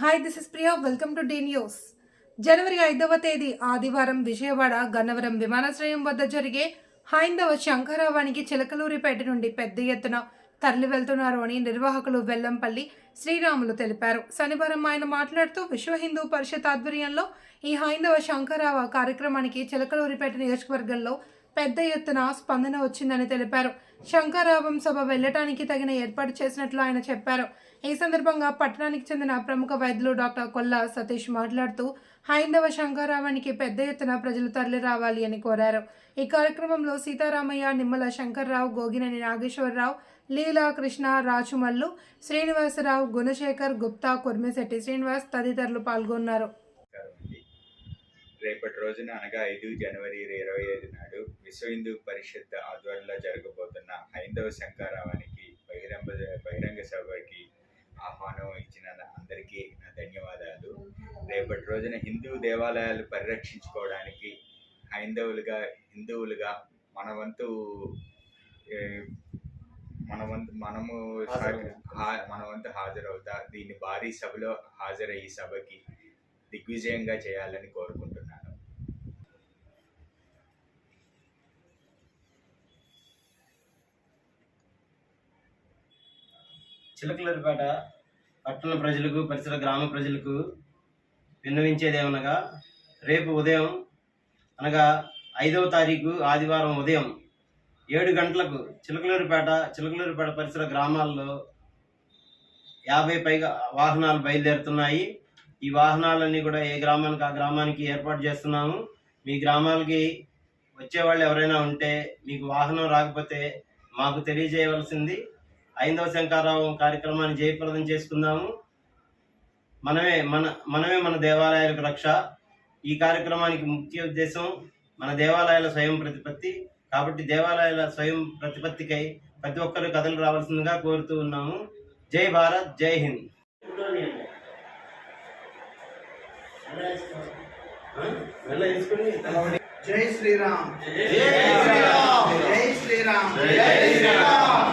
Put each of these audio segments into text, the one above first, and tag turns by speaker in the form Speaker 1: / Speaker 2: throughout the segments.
Speaker 1: Hi this is Priya welcome to the news జనవరి ఐదవ తేదీ ఆదివారం విజయవాడ గన్నవరం విమానాశ్రయం వద్ద జరిగే హైందవ శంకరావానికి చిలకలూరిపేట నుండి పెద్ద ఎత్తున తరలి వెళ్తున్నారు అని నిర్వాహకులు వెల్లంపల్లి శ్రీరాములు తెలిపారు. శనివారం ఆయన మాట్లాడుతూ విశ్వ హిందూ పరిషత్ ఆధ్వర్యంలో ఈ హైందవ శంకరావ కార్యక్రమానికి చిలకలూరిపేట నియోజకవర్గంలో పెద్ద ఎత్తున స్పందన వచ్చిందని తెలిపారు. శంకరావం సభ వెళ్ళటానికి తగిన ఏర్పాటు చేసినట్లు ఆయన చెప్పారు. ఈ సందర్భంగా పట్టణానికి చెందిన ప్రముఖ వైద్యులు డాక్టర్ కొల్లా సతీష్ మాట్లాడుతూ హైందవ శంకరావానికి పెద్ద ఎత్తున ప్రజలు తరలి రావాలి అని కోరారు. ఈ కార్యక్రమంలో సీతారామయ్య నిమ్మల శంకర్రావు గోగినేని నాగేశ్వరరావు లీలా కృష్ణ రాచుమల్లు శ్రీనివాసరావు గుణశేఖర్ గుప్తా కుర్మిశెట్టి శ్రీనివాస్ తదితరులు పాల్గొన్నారు.
Speaker 2: రేపటి రోజున అనగా ఐదు జనవరి ఇరవై ఐదు నాడు విశ్వ హిందూ పరిషత్ ఆధ్వర్యంలో జరగబోతున్న హైందవ శంకారావానికి బహిరంగ బహిరంగ సభకి ఆహ్వానం ఇచ్చిన అందరికీ నా ధన్యవాదాలు. రేపటి రోజున హిందూ దేవాలయాలు పరిరక్షించుకోవడానికి హైందవులుగా హిందువులుగా మన వంతు మన వంతు మనము మన వంతు హాజరవుతా దీన్ని భారీ సభలో హాజరయ్యి సభకి దిగ్విజయంగా చేయాలని కోరుకుంటున్నాను.
Speaker 3: చిలకలూరిపేట పట్టణ ప్రజలకు పరిసర గ్రామ ప్రజలకు విన్నవించేదేమనగా రేపు ఉదయం అనగా ఐదవ తారీఖు ఆదివారం ఉదయం ఏడు గంటలకు చిలకలూరిపేట చిలకలూరిపేట పరిసర గ్రామాల్లో యాభై పైగా వాహనాలు బయలుదేరుతున్నాయి. ఈ వాహనాలన్నీ కూడా ఏ గ్రామానికి ఆ గ్రామానికి ఏర్పాటు చేస్తున్నాము. మీ గ్రామాలకి వచ్చేవాళ్ళు ఎవరైనా ఉంటే మీకు వాహనం రాకపోతే మాకు తెలియజేయవలసింది ఐదవ శంకారావం కార్యక్రమాన్ని జయప్రదం చేసుకుందాము. మనమే మన మనమే మన దేవాలయాలకు రక్ష. ఈ కార్యక్రమానికి ముఖ్య ఉద్దేశం మన దేవాలయాల స్వయం ప్రతిపత్తి. కాబట్టి దేవాలయాల స్వయం ప్రతిపత్తికై ప్రతి ఒక్కరు కథలు రావాల్సిందిగా కోరుతూ ఉన్నాము. జై భారత్ జై హింద్.
Speaker 4: జై శ్రీరామ్.
Speaker 3: జై శ్రీరామ్.
Speaker 4: జై శ్రీరామ్.
Speaker 3: జై శ్రీరామ్.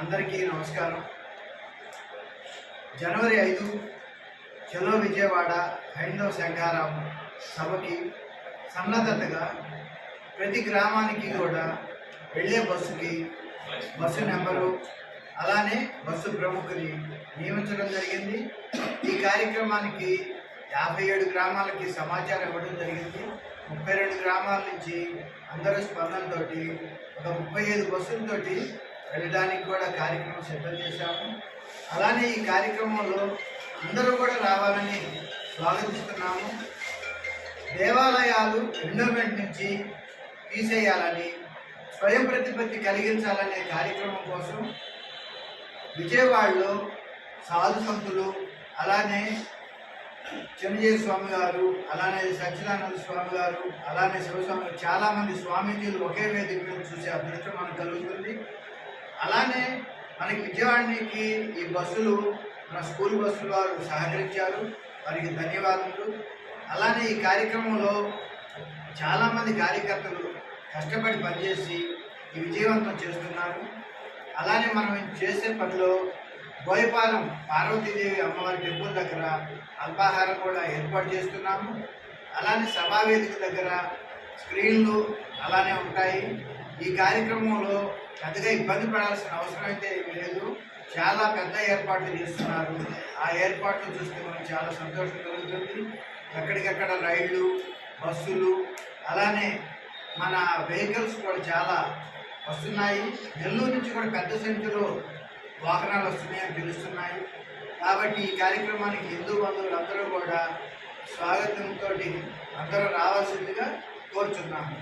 Speaker 4: అందరికీ నమస్కారం. జనవరి ఐదు చలో విజయవాడ హైందవ శంకారాం సభకి సన్నద్ధతగా ప్రతి గ్రామానికి కూడా వెళ్ళే బస్సుకి బస్సు నెంబరు అలానే బస్సు ప్రముఖుని నియమించడం జరిగింది. ఈ కార్యక్రమానికి యాభై ఏడు గ్రామాలకి సమాచారం ఇవ్వడం జరిగింది. ముప్పై రెండు గ్రామాల నుంచి అందరూ స్పందనతోటి ఒక ముప్పై ఐదు బస్సులతోటి వెళ్ళడానికి కూడా కార్యక్రమం సిద్ధం చేశాము. అలానే ఈ కార్యక్రమంలో అందరూ కూడా రావాలని స్వాగతిస్తున్నాము. దేవాలయాలు ఎండోమెంట్ నుంచి తీసేయాలని స్వయం ప్రతిపత్తి కలిగించాలనే కార్యక్రమం కోసం విజయవాడలో సాధు సంతులు అలానే చిరంజీవి స్వామి గారు అలానే సచ్చిదానంద స్వామి గారు అలానే శివస్వామి గారు చాలామంది స్వామీజీలు ఒకే వేదిక మీద చూసే అదృష్టం మనకు కలుగుతుంది. అలానే మనకి విజయవాడకి ఈ బస్సులు మన స్కూల్ బస్సులు వారు సహకరించారు. వారికి ధన్యవాదాలు అలానే ఈ కార్యక్రమంలో చాలామంది కార్యకర్తలు కష్టపడి పనిచేసి ఈ విజయవంతం చేస్తున్నారు. అలానే మనం చేసే పనిలో బోయపాలెం పార్వతీదేవి అమ్మవారి టెంపుల్ దగ్గర అల్పాహారం కూడా ఏర్పాటు చేస్తున్నాము. అలానే సభావేదిక దగ్గర స్క్రీన్లు అలానే ఉంటాయి. ఈ కార్యక్రమంలో పెద్దగా ఇబ్బంది పడాల్సిన అవసరం అయితే లేదు. చాలా పెద్ద ఏర్పాట్లు చేస్తున్నారు. ఆ ఏర్పాట్లు చూస్తే మనకు చాలా సంతోషం కలుగుతుంది. ఎక్కడికక్కడ రైళ్ళు బస్సులు అలానే మన వెహికల్స్ కూడా చాలా వస్తున్నాయి. నెల్లూరు నుంచి కూడా పెద్ద సంఖ్యలో వాహనాలు వస్తున్నాయని తెలుస్తున్నాయి. కాబట్టి ఈ కార్యక్రమానికి హిందూ బంధువులందరూ కూడా స్వాగతంతో అందరూ రావాల్సిందిగా కోరుచున్నాము